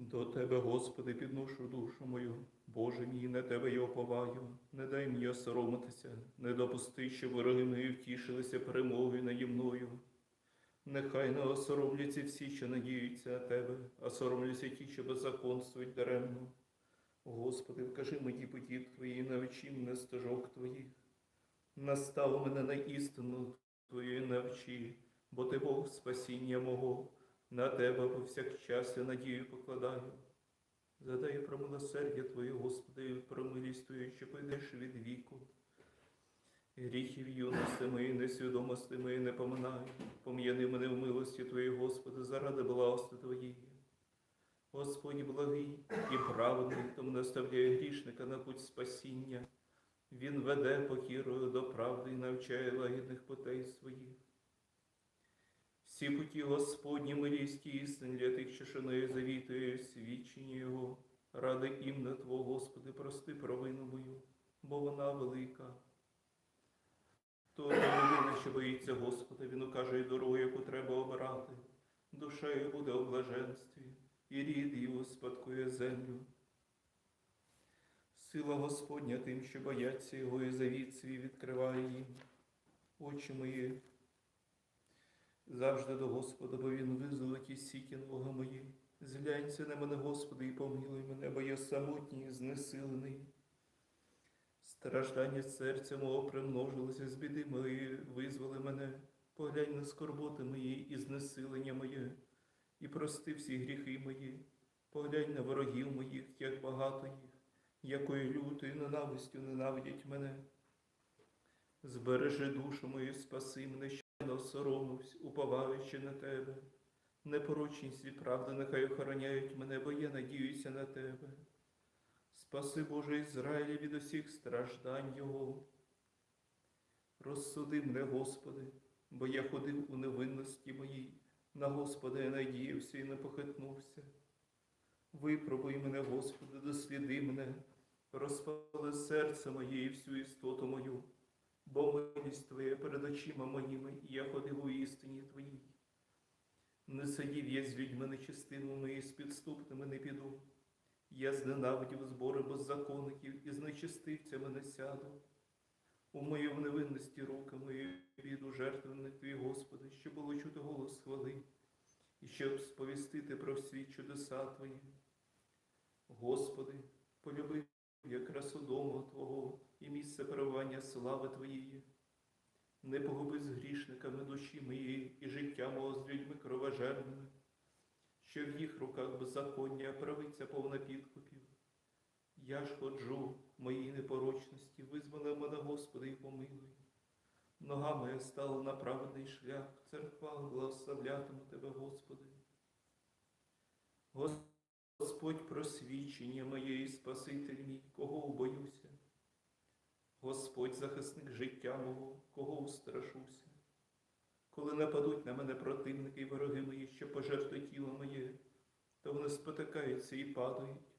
До Тебе, Господи, підношу душу мою, Боже мій, на Тебе я оповаю, не дай мені осоромитися, не допусти, щоб вороги мої втішилися перемогою наді мною. Нехай не осоромляться всі, що надіються на Тебе, а соромляться ті, що беззаконствують даремно. Господи, вкажи мені путі Твої, навчи мене стежок Твоїх. Настав мене на істину Твою навчи, бо Ти Бог спасіння мого. На тебе повсякчас я надію покладаю. Задай про милосердя Твоє, Господи, про милість Твою, що прийдеш від віку. Гріхів юності мої, несвідомості мої не поминаю. Пом'яни мене в милості Твоєї, Господи, заради благости Твоєї. Господь благий і праведний, тому наставляє грішника на путь спасіння. Він веде покірою до правди і навчає лагідних путей своїх. Всі путі Господні милість істин для тих, що шанує завітує свідчення Його, ради імна Твого, Господи, прости провину мою, бо вона велика. Не людина, що боїться Господа, він укаже дорогу, яку треба обирати. Душею буде у блаженстві, і рід її успадкує землю. Сила Господня тим, що бояться Його, і завіт свій відкриває їм. Очі мої завжди до Господа, бо Він визволить із сіті нога мої. Зглянься на мене, Господи, і помилуй мене, бо я самотній і знесилений. Страждання серця мого примножилося, з біди моєї визволи мене, поглянь на скорботи мої і знесилення моє, і прости всі гріхи мої, поглянь на ворогів моїх, як багато їх, якою лютою ненавистю ненавидять мене. Збережи душу мою, спаси мене, не осоромився, уповаючи на тебе. Непорочність і правда нехай охороняють мене, бо я надіюся на тебе. Спаси Боже Ізраїля від усіх страждань Його. Розсуди мене, Господи, бо я ходив у невинності моїй, на Господа я надіявся і не похитнувся. Випробуй мене, Господи, досліди мене, розпали серце моє і всю істоту мою, бо милість Твоя перед очима моїми, і я ходив у істині Твоїй. Не сидів я з людьми нечистивими і з підступними не піду. Я зненавидів збори беззаконників і з нечистивцями не сяду. У моїй невинності руки мої віду жертвенник Твій, Господи, щоб було чути голос хвали, і щоб сповістити про всі чудеса Твої. Господи, полюби я красу Твого і місце перебування слави Твоєї. Не погуби з грішниками душі моєї і життя мого з людьми кровожерними, що в їх руках беззаконня, а правиця повна підкупів. Я ж ходжу моїй непорочності, визволи мене, Господи, і помилуй. Нога моя стала на праведний шлях, в церквах благословлятиму Тебе, Господи. Господь просвічення моє і мій, кого убоюся. Господь захисник життя мого, кого устрашуся. Коли нападуть на мене противники і вороги мої, що пожертвують тіло моє, то вони спотикаються і падають.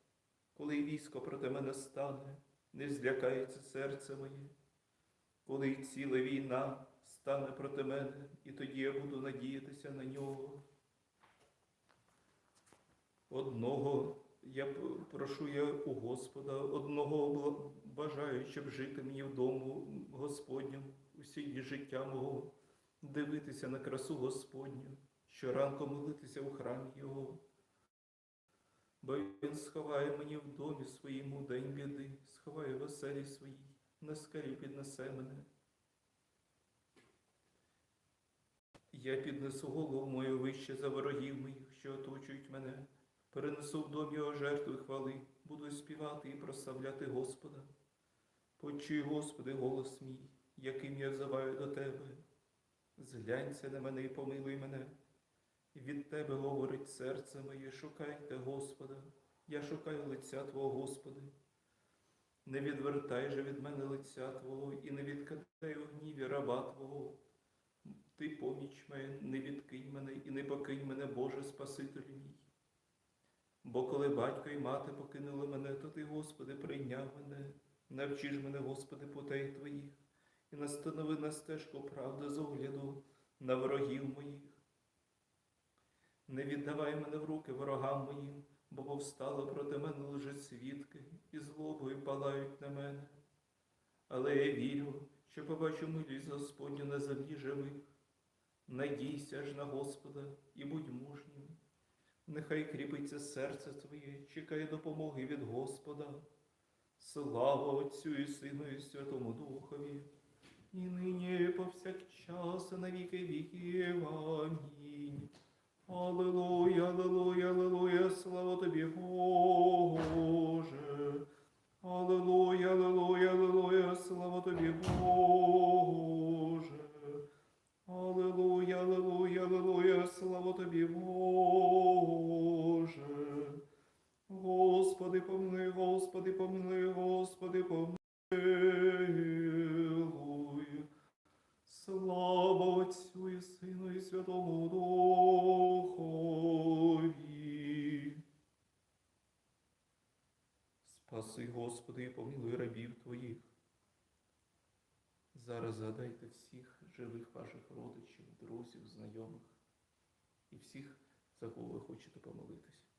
Коли військо проти мене стане, не злякається серце моє. Коли ціла війна стане проти мене, і тоді я буду надіятися на нього. Одного я прошу я у Господа, одного бажаю, щоб жити мені в дому Господньому усі життя мого, дивитися на красу Господню, щоранку молитися у храмі Його. Бо Він сховає мені в домі своєму день біди, сховає в оселі своїй, на скалі піднесе мене. Я піднесу голову мою вище за ворогів моїх, що оточують мене. Перенесу в дом його жертви хвали, буду співати і прославляти Господа. Почуй, Господи, голос мій, яким я взиваю до Тебе. Зглянься на мене і помилуй мене. Від Тебе говорить серце моє, шукайте Господа, я шукаю лиця Твого, Господи. Не відвертай же від мене лиця Твого і не відкидай у гніві раба Твого. Ти поміч мене, не відкинь мене і не покинь мене, Боже Спасителю мій. Бо коли батько і мати покинули мене, то ти, Господи, прийняв мене, навчи ж мене, Господи, путей Твоїх, і настанови на стежку правди з огляду на ворогів моїх. Не віддавай мене в руки ворогам моїм, бо повстало проти мене лежать свідки і злобою палають на мене. Але я вірю, що побачу милість Господню на землі живих. Надійся ж на Господа і будь мужнім. Нехай кріпиться серце твоє, чекай допомоги від Господа. Слава Отцю і Сину і Святому Духові, і нині і повсякчас, і на віки віків. Амінь. Аллилуйя, аллилуйя, аллилуйя, слава тобі, Боже. Аллилуйя, аллилуйя, аллилуйя, слава тобі, Боже. Аллилуйя, аллилуйя, аллилуйя, слава тобі, Боже. Господи, помилуй, Господи, помилуй, Господи, помилуй. Слава Отцю і Сину і Святому Духові. Спаси, Господи, і помилуй рабів Твоїх. Зараз згадайте всіх живих ваших родичів, друзів, знайомих і всіх, за кого ви хочете помолитись.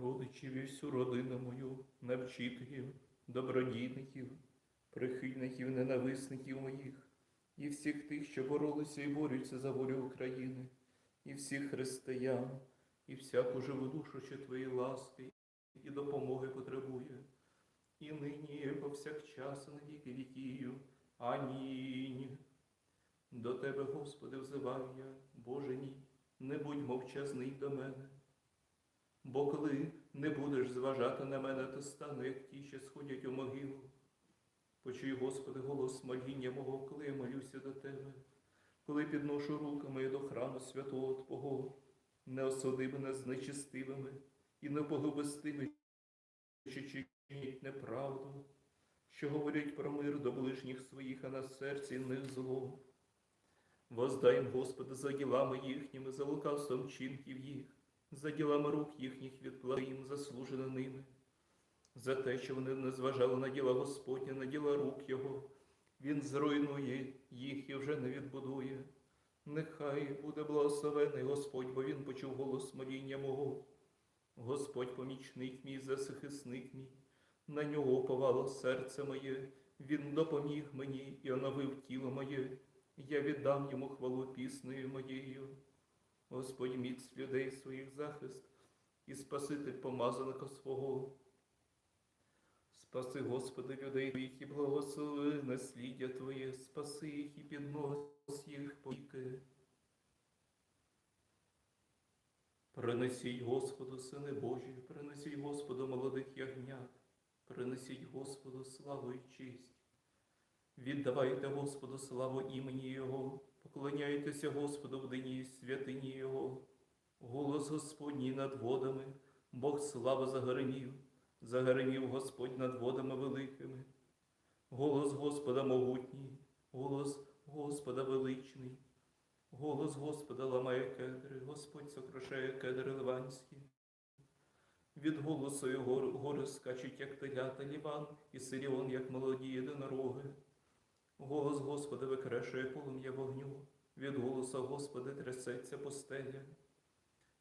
Родичів і всю родину мою, навчителів, добродійників, прихильників, ненависників моїх, і всіх тих, що боролися і борються за волю України, і всіх християн, і всяку живу душу, що твої ласки і допомоги потребує, і нині, і повсякчас, і на віки вікію. Амінь. До тебе, Господи, взиваю я, Боже мій, не будь мовчазний до мене. Бо коли не будеш зважати на мене, то стану, як ті, що сходять у могилу. Почуй, Господи, голос моління мого, коли я молюся до Тебе, коли підношу руками до храму святого Твого, не осуди мене з нечистивими і не погуби з тими, що чинять неправду, що говорять про мир до ближніх своїх, а на серці них зло. Воздай Господи, за ділами їхніми, за лукавством чинків їх за ділами рук їхніх відплати їм заслужено ними, за те, що вони не зважали на діла Господня, на діла рук Його. Він зруйнує їх і вже не відбудує. Нехай буде благословений Господь, бо Він почув голос моління мого. Господь помічник мій, захисник мій, на нього уповало серце моє, Він допоміг мені і оновив тіло моє. Я віддам йому хвалу піснею моєю. Господь міць людей своїх захист і спаситель помазаника свого. Спаси, Господи, людей твоїх і благослови насліддя Твоє, спаси їх і піднос їх повіки. Принесіть Господу, сини Божі, принесіть Господу молодих ягнят, принесіть Господу славу і честь. Віддавайте Господу славу імені Його, поклоняйтеся Господу в дині святині Його. Голос Господній над водами, Бог слава загремів, загремів Господь над водами великими. Голос Господа могутній, голос Господа величний, голос Господа ламає кедри, Господь сокрушає кедри ливанські. Від голосу його гори скачуть, як телята Ліван, і Сиріон, як молоді єдинороги. Голос Господа викрешує полум'я вогню, від голоса Господа трясеться пустеля.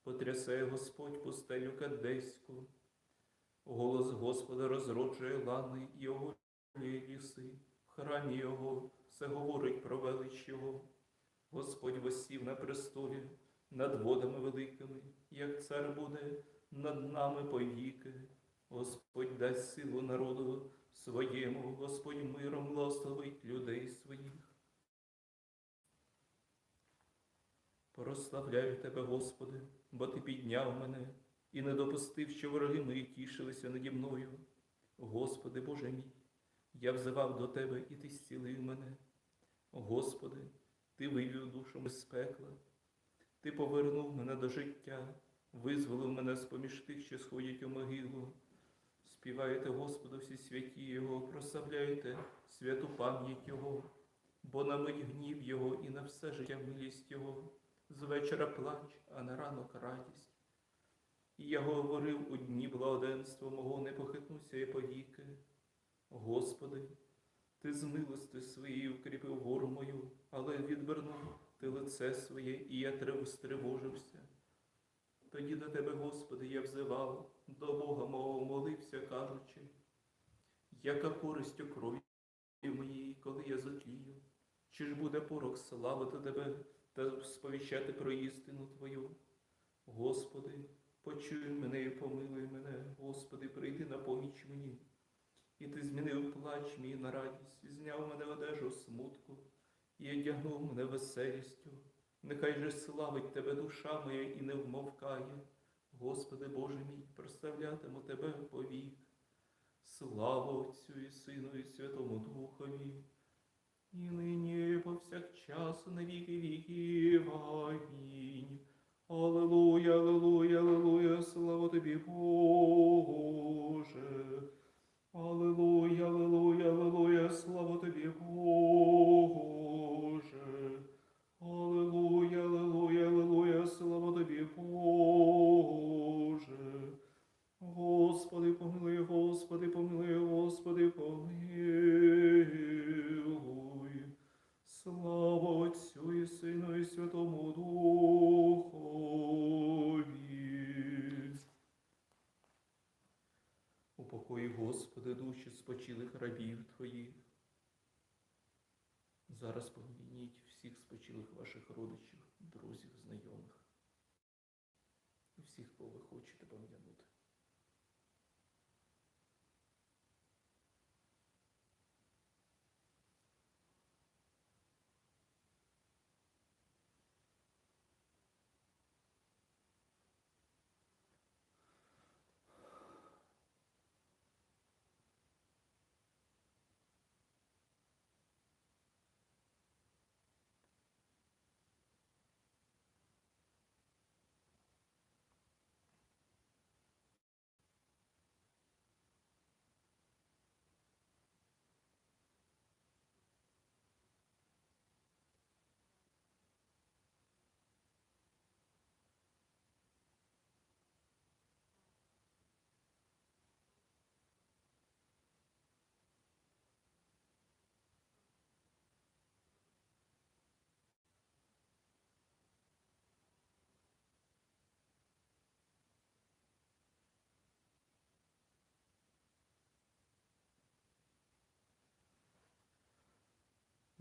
Потрясає Господь пустелю Кадеську. Голос Господа розроджує лани і оголює ліси. В храмі Його все говорить про велич Його. Господь восів на престолі над водами великими, як цар буде над нами повіки. Господь дасть силу народу своєму, Господь миром благословить людей своїх. Прославляю тебе, Господи, бо Ти підняв мене і не допустив, що вороги мої тішилися наді мною. Господи, Боже мій, я взивав до Тебе, і Ти зцілив мене. Господи, Ти вивів душу з пекла, Ти повернув мене до життя, визволив мене з-поміж тих, що сходять у могилу. Співайте Господу всі святі Його, прославляйте святу пам'ять Його, бо на мить гнів Його і на все життя милість Його, з вечора плач, а на ранок радість. І я говорив у дні благоденства мого, не похитнуся і повіки. Господи, Ти з милости своєї укріпив гору мою, але відвернув ти лице своє, і я стривожився. Тоді до Тебе, Господи, я взивав, до Бога мого молився, кажучи, яка користь у крові моїй, коли я затлію? Чи ж буде порок славити Тебе та сповіщати про істину Твою? Господи, почуй мене і помилуй мене, Господи, прийди на поміч мені. І ти змінив плач мій на радість, і зняв мене одежу смутку і одягнув мене веселістю. Нехай же славить тебе душа моя і не вмовкає. Господи Боже мій, прославлятиму тебе повік. Слава Отцю і Сину, і Святому Духові, і нині, і повсякчас, на віки віків. Амінь. Аллилуйя, аллилуйя, аллилуйя, слава тобі, Боже. Аллилуйя, аллилуйя, аллилуйя, слава тобі, Боже. Аллилуйя,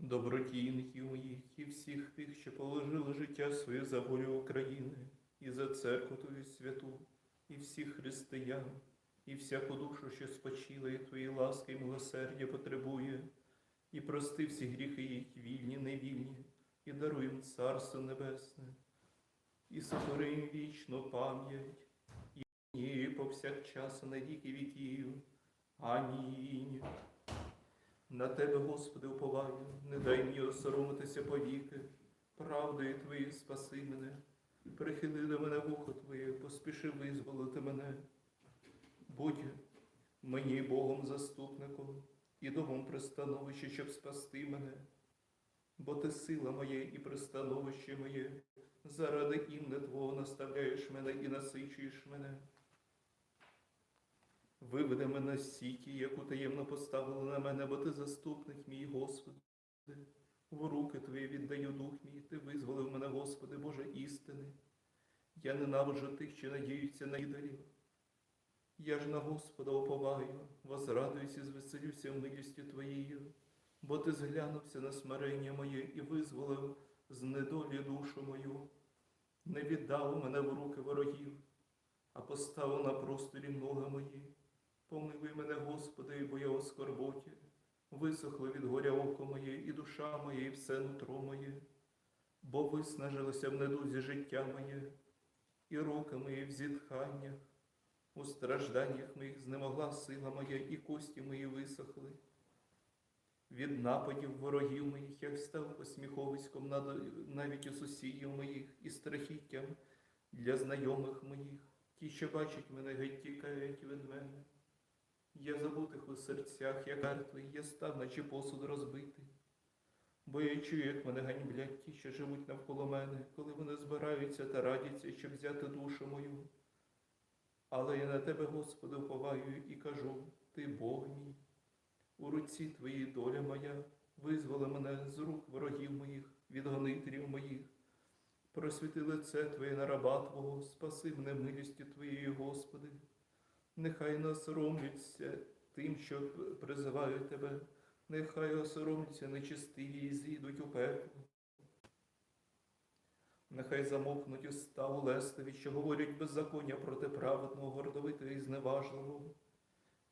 добродійників моїх і всіх тих, що положили життя своє за волю України, і за церкву Твою святу, і всіх християн, і всяку душу, що спочила, і Твої ласки і милосердя потребує, і прости всі гріхи їх, вільні, невільні, і даруй їм Царство Небесне, і сотвори їм вічну пам'ять, і повсякчас на віки віків. Амінь. На тебе, Господи, уповаю, не дай мені осоромитися повіки, правдою Твоєю спаси мене, прихили до мене вухо Твоє, поспіши визволити мене. Будь мені Богом заступником і домом пристановище, щоб спасти мене, бо ти сила моя і пристановище моє, заради ім'я Твого наставляєш мене і насичуєш мене. Виведи мене сіті, яку таємно поставили на мене, бо ти заступник мій, Господи. В руки Твої віддаю дух мій, Ти визволив мене, Господи, Боже істини. Я ненавиджу тих, що надіються на ідолів. Я ж на Господа оповаю, возрадуюся і звеселюся милістю Твоєю, бо Ти зглянувся на смирення моє і визволив з недолі душу мою, не віддав мене в руки ворогів, а поставив на просторі ноги мої. Помилуй мене, Господи, бо я у скорботі, висохло від горя око моє, і душа моя, і все нутро моє, бо виснажилося в недузі життя моє, і руки мої в зітханнях, у стражданнях моїх знемогла сила моя, і кості мої висохли. Від нападів ворогів моїх я став посміховиськом навіть у сусідів моїх і страхіттям для знайомих моїх. Ті, що бачать мене, геть тікають від мене. Я забутих у серцях, як мертвий, я став, наче посуд розбитий. Бо я чую, як мене ганьблять ті, що живуть навколо мене, коли вони збираються та радяться, щоб взяти душу мою. Але я на тебе, Господи, уповаю і кажу, ти Бог мій. У руці твоїй доля моя, визволи мене з рук ворогів моїх, від гонителів моїх. Просвіти лице Твоє на раба Твого, спаси мене милістю Твоєю, Господи. Нехай не осоромляться тим, що призивають Тебе, нехай осоромляться нечистиві і зійдуть у пекло. Нехай замовкнуть уста улестиві, що говорять беззаконня проти праведного, гордовитого і зневажливого.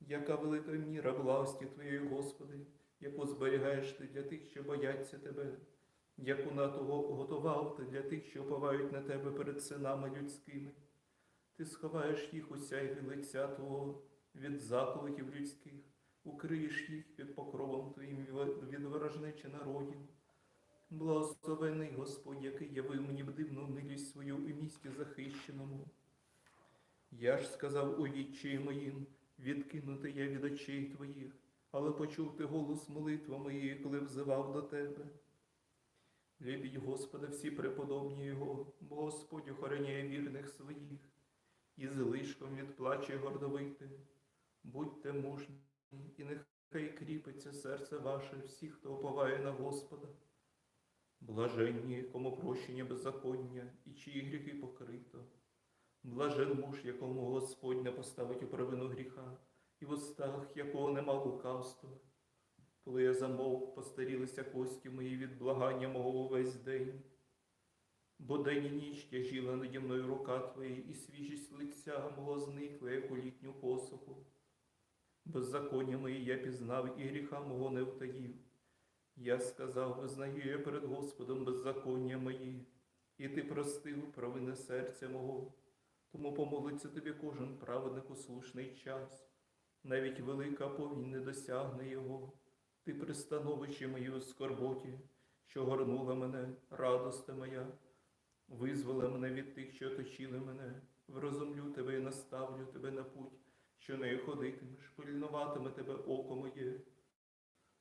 Яка велика міра власті Твоєї, Господи, яку зберігаєш Ти для тих, що бояться Тебе, яку натого готував Ти для тих, що оповають на Тебе перед синами людськими. Ти сховаєш їх у сяйві лиця Твого від заколотів людських, укриєш їх під покровом Твоїм від ворожнечі народів. Благословений Господь, який явив мені дивну милість свою у місті захищеному. Я ж сказав у вічі моїм, відкинути я від очей твоїх, але почув ти голос молитви моєї, коли взивав до тебе. Любіть Господа всі преподобні Його, Господь охороняє вірних своїх, і злишком відплачує гордовити. Будьте мужні, і нехай кріпиться серце ваше всіх, хто оповає на Господа. Блаженні, кому прощення беззаконня, і чиї гріхи покрито. Блажен муж, якому Господь не поставить у провину гріха, і в устах якого нема лукавства. Коли я замовк, постарілися кості мої від благання мого увесь день. Бо день і ніч тяжіла наді мною рука Твоя, і свіжість лиця мого зникла, як у літню посуху. Беззаконня мої я пізнав, і гріха мого не втаїв. Я сказав, визнаю я перед Господом беззаконня мої, і ти простив провини серця мого. Тому помолиться тобі кожен праведник у слушний час, навіть велика повінь не досягне його. Ти пристановище моє у скорботі, що горнула мене, радости моя, визвола мене від тих, що оточили мене, врозумлю тебе і наставлю тебе на путь, що нею ходитимеш, пильнуватиме тебе око моє.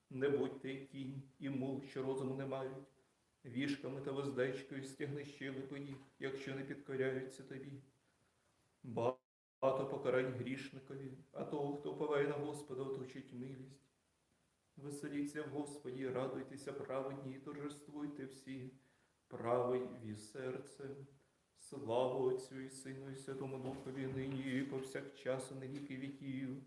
Не будь ти кінь і мул, що розуму не мають, вішками та воздечкою стягни щелепи їх, якщо не підкоряються тобі. Багато покарань грішникові, а того, хто поває на Господа, оточить милість. Веселіться Господі, радуйтеся праведні, і торжествуйте всі, правий ві серцем. Слава Отцю і Сину, і Святому Духові, нині і повсякчас, на віки віків.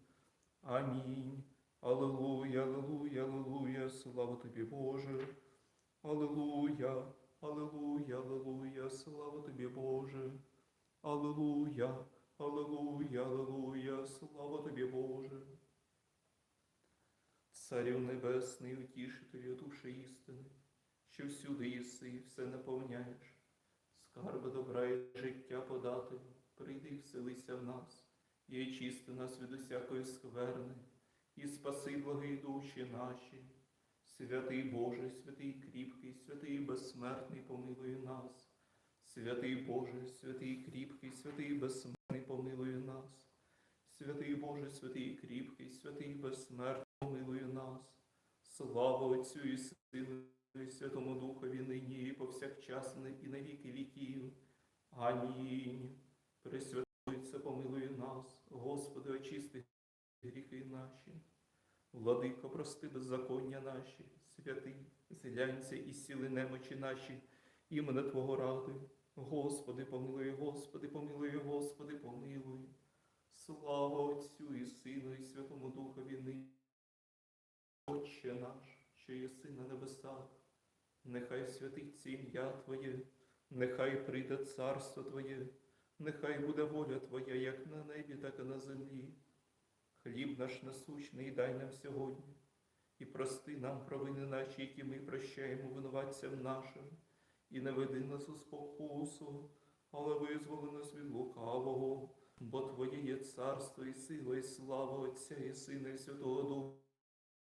Амінь. Аллилуйя, аллилуйя, аллилуйя, слава тобі, Боже. Аллилуйя, аллилуйя, аллилуйя, слава тобі, Боже. Аллилуйя, аллилуйя, аллилуйя, слава тобі, Боже. Царю Небесний, утішителю душі істини, що всюди єси, і все наповняєш, скарби добра і життя подати, прийди і вселися в нас, і очисти нас від усякої скверни, і спаси благі душі наші. Святий Боже, святий кріпкий, святий безсмертний, помилуй нас. Святий Боже, святий кріпкий, святий безсмертний, помилуй нас. Святий Боже, святий кріпкий, святий безсмертний, помилуй нас. Слава Отцю і Сину, Святому Духові нині, і повсякчас, і на віки віків. Амінь. Пресвятується, помилуй нас, Господи, очисти гріхи наші. Владико, прости беззаконня наші, святий, зглянься і сіли немочі наші, імене Твого ради. Господи, помилуй, Господи, помилуй, Господи, помилуй. Слава Отцю і Сину, і Святому Духові нині. Отче наш, що єси на небесах, нехай святиться ім'я Твоє, нехай прийде царство Твоє, нехай буде воля Твоя, як на небі, так і на землі. Хліб наш насущний дай нам сьогодні, і прости нам провини наші, які ми прощаємо винуватцям нашим, і не веди нас у спокусу, але визволи нас від лукавого, бо Твоє є царство і сила, і слава Отця і Сина, і Святого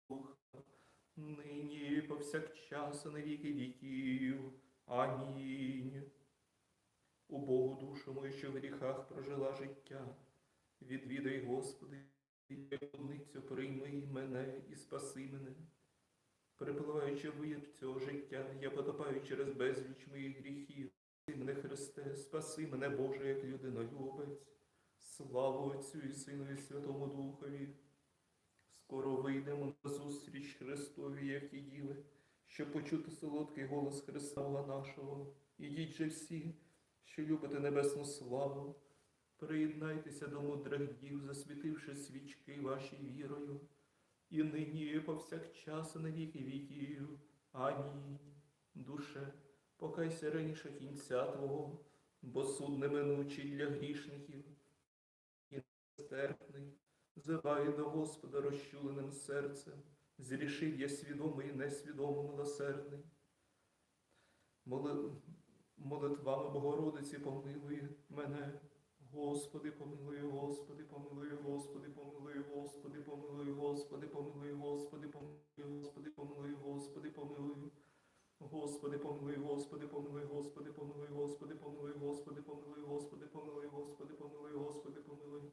Духа, нині і повсякчас, і на віки віків. Амінь. У Богу душу мою, що в гріхах прожила життя, відвідай, Господи, Одницю прийми мене і спаси мене. Перепливаючи вир цього життя, я потопаю через безліч моїх гріхів. Спаси мене, Христе, спаси мене, Боже, як людинолюбець. Славу Отцю і Сину і Святому Духові. Скоро вийдемо на зустріч Христові, як і діли, щоб почути солодкий голос Христа нашого. Ідіть же всі, що любите небесну славу. Приєднайтеся до мудрих дів, засвітивши свічки вашій вірою, і нині, і повсякчас, і на віки віків. Амінь. Душе, покайся раніше кінця Твого, бо суд неминучий для грішників, і нестерпний, зивай до Господа розчуленим серцем, зрішив я свідомий і несвідомо милосердний. Моли... Молитвами Богородиці помилуй мене. Господи, помилуй, Господи, помилуй, Господи, помилуй, Господи, помилуй, Господи, помилуй, Господи, помилуй, Господи, помилуй, Господи, помилуй. Господи, помилуй, Господи, помилуй, Господи, помилуй, Господи, помилуй, Господи, помилуй, Господи, помилуй, Господи, помилуй, Господи, помилуй.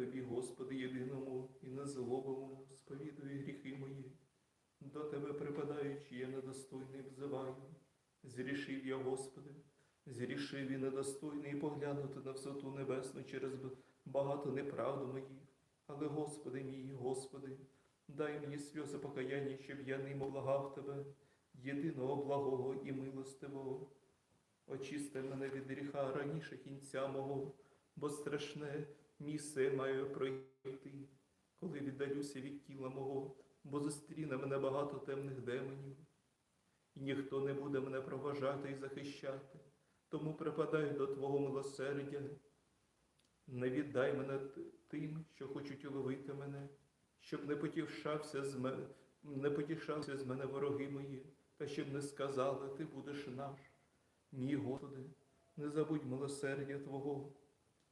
Тобі, Господи, єдиному і незлобому, сповідую гріхи мої. До Тебе припадаючи, я недостойний взиваю. Зрішив я, Господи, зрішив і недостойний поглянути на висоту небесну через багато неправд моїх. Але, Господи мій, Господи, дай мені сльози покаяння, щоб я ним облагав Тебе, єдиного благого і милостивого. Очисти мене від гріха раніше кінця мого, бо страшне місце маю пройти, коли віддалюся від тіла мого, бо зустріне мене багато темних демонів. І ніхто не буде мене проважати і захищати, тому припадаю до Твого милосердя. Не віддай мене тим, що хочуть уловити мене, щоб не потішався з мене, не потішався з мене вороги мої, та щоб не сказали, ти будеш наш. Ні, Господи, не забудь милосердя Твого,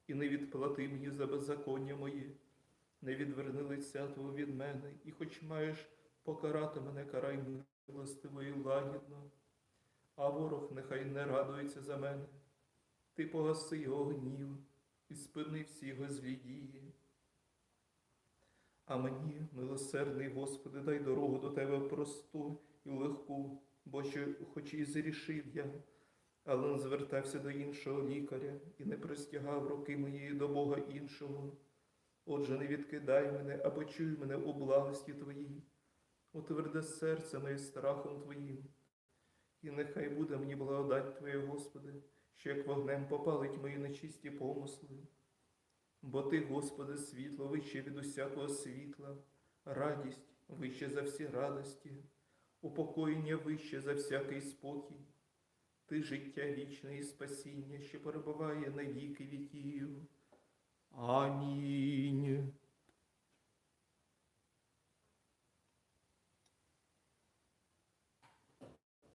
і не відплати мені за беззаконня моє, не відверни лиця Твого від мене, і хоч маєш покарати мене, карай милостиво і лагідно, а ворог нехай не радується за мене. Ти погаси його гнів і спини всі його злі дії. А мені, милосердний Господи, дай дорогу до Тебе просту і легку, бо що хоч і зрішив я, але не звертався до іншого лікаря і не простягав руки моєї до Бога іншого. Отже, не відкидай мене, а почуй мене у благості Твоїй, утверди серце моє страхом Твоїм, і нехай буде мені благодать Твоя, Господи, що як вогнем попалить мої нечисті помисли. Бо Ти, Господи, світло вище від усякого світла, радість вище за всі радості, упокоєння вище за всякий спокій. Ти життя вічне і спасіння, що перебуває на віки віків. Амінь.